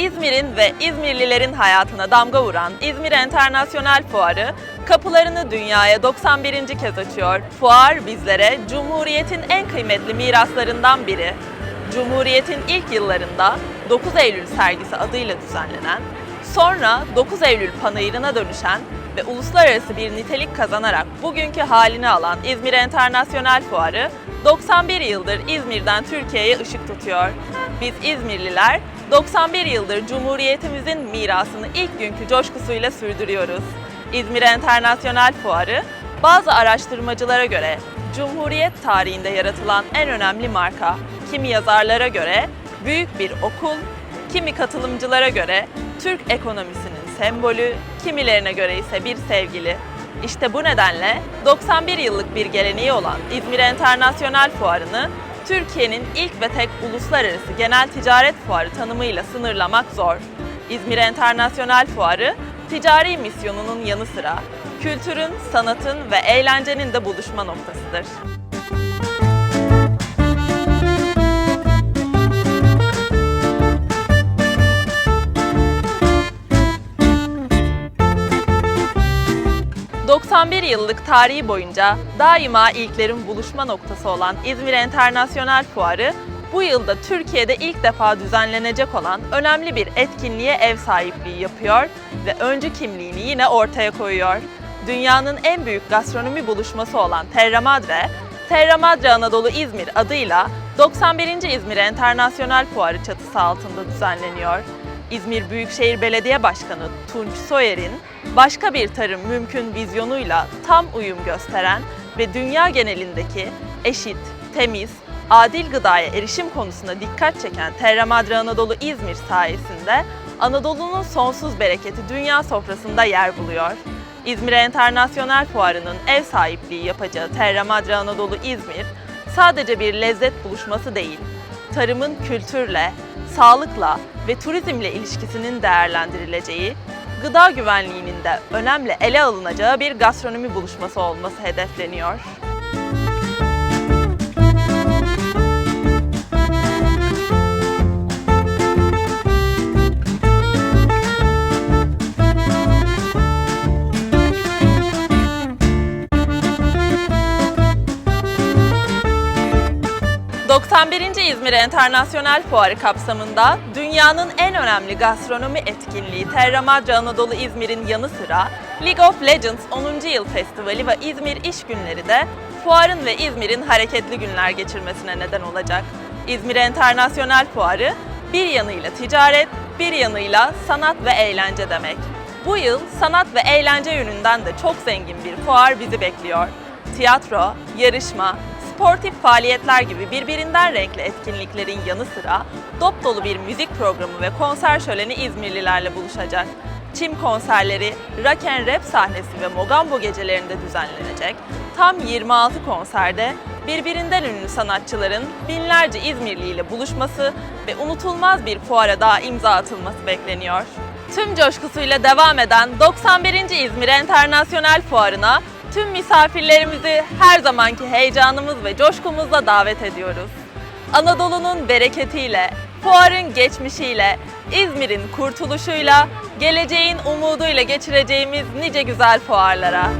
İzmir'in ve İzmirlilerin hayatına damga vuran İzmir Enternasyonel Fuarı kapılarını dünyaya 91. kez açıyor. Fuar bizlere Cumhuriyet'in en kıymetli miraslarından biri. Cumhuriyet'in ilk yıllarında 9 Eylül sergisi adıyla düzenlenen, sonra 9 Eylül panayırına dönüşen ve uluslararası bir nitelik kazanarak bugünkü halini alan İzmir Enternasyonel Fuarı 91 yıldır İzmir'den Türkiye'ye ışık tutuyor. Biz İzmirliler 91 yıldır Cumhuriyetimizin mirasını ilk günkü coşkusuyla sürdürüyoruz. İzmir Enternasyonel Fuarı bazı araştırmacılara göre Cumhuriyet tarihinde yaratılan en önemli marka, kimi yazarlara göre büyük bir okul, kimi katılımcılara göre Türk ekonomisinin sembolü, kimilerine göre ise bir sevgili. İşte bu nedenle 91 yıllık bir geleneği olan İzmir Enternasyonel Fuarı'nı Türkiye'nin ilk ve tek uluslararası genel ticaret fuarı tanımıyla sınırlamak zor. İzmir Enternasyonel Fuarı ticari misyonunun yanı sıra kültürün, sanatın ve eğlencenin de buluşma noktasıdır. 91 yıllık tarihi boyunca daima ilklerin buluşma noktası olan İzmir Enternasyonel Fuarı bu yılda Türkiye'de ilk defa düzenlenecek olan önemli bir etkinliğe ev sahipliği yapıyor ve öncü kimliğini yine ortaya koyuyor. Dünyanın en büyük gastronomi buluşması olan Terra Madre, Terra Madre Anadolu İzmir adıyla 91. İzmir Enternasyonel Fuarı çatısı altında düzenleniyor. İzmir Büyükşehir Belediye Başkanı Tunç Soyer'in başka bir tarım mümkün vizyonuyla tam uyum gösteren ve dünya genelindeki eşit, temiz, adil gıdaya erişim konusunda dikkat çeken Terra Madre Anadolu İzmir sayesinde Anadolu'nun sonsuz bereketi dünya sofrasında yer buluyor. İzmir Enternasyonel Fuarı'nın ev sahipliği yapacağı Terra Madre Anadolu İzmir sadece bir lezzet buluşması değil, tarımın kültürle, sağlıkla ve turizmle ilişkisinin değerlendirileceği, gıda güvenliğinin de önemli ele alınacağı bir gastronomi buluşması olması hedefleniyor. ...91. İzmir Enternasyonel Fuarı kapsamında dünyanın en önemli gastronomi etkinliği Terra Madre Anadolu İzmir'in yanı sıra League of Legends 10. Yıl Festivali ve İzmir İş Günleri de fuarın ve İzmir'in hareketli günler geçirmesine neden olacak. İzmir Enternasyonel Fuarı bir yanıyla ticaret, bir yanıyla sanat ve eğlence demek. Bu yıl sanat ve eğlence yönünden de çok zengin bir fuar bizi bekliyor. Tiyatro, yarışma, sportif faaliyetler gibi birbirinden renkli etkinliklerin yanı sıra dop dolu bir müzik programı ve konser şöleni İzmirlilerle buluşacak. Çim konserleri, rock and rap sahnesi ve mogambo gecelerinde düzenlenecek. Tam 26 konserde birbirinden ünlü sanatçıların binlerce İzmirli ile buluşması ve unutulmaz bir fuara daha imza atılması bekleniyor. Tüm coşkusuyla devam eden 91. İzmir Enternasyonel Fuarı'na tüm misafirlerimizi her zamanki heyecanımız ve coşkumuzla davet ediyoruz. Anadolu'nun bereketiyle, fuarın geçmişiyle, İzmir'in kurtuluşuyla, geleceğin umuduyla geçireceğimiz nice güzel fuarlara.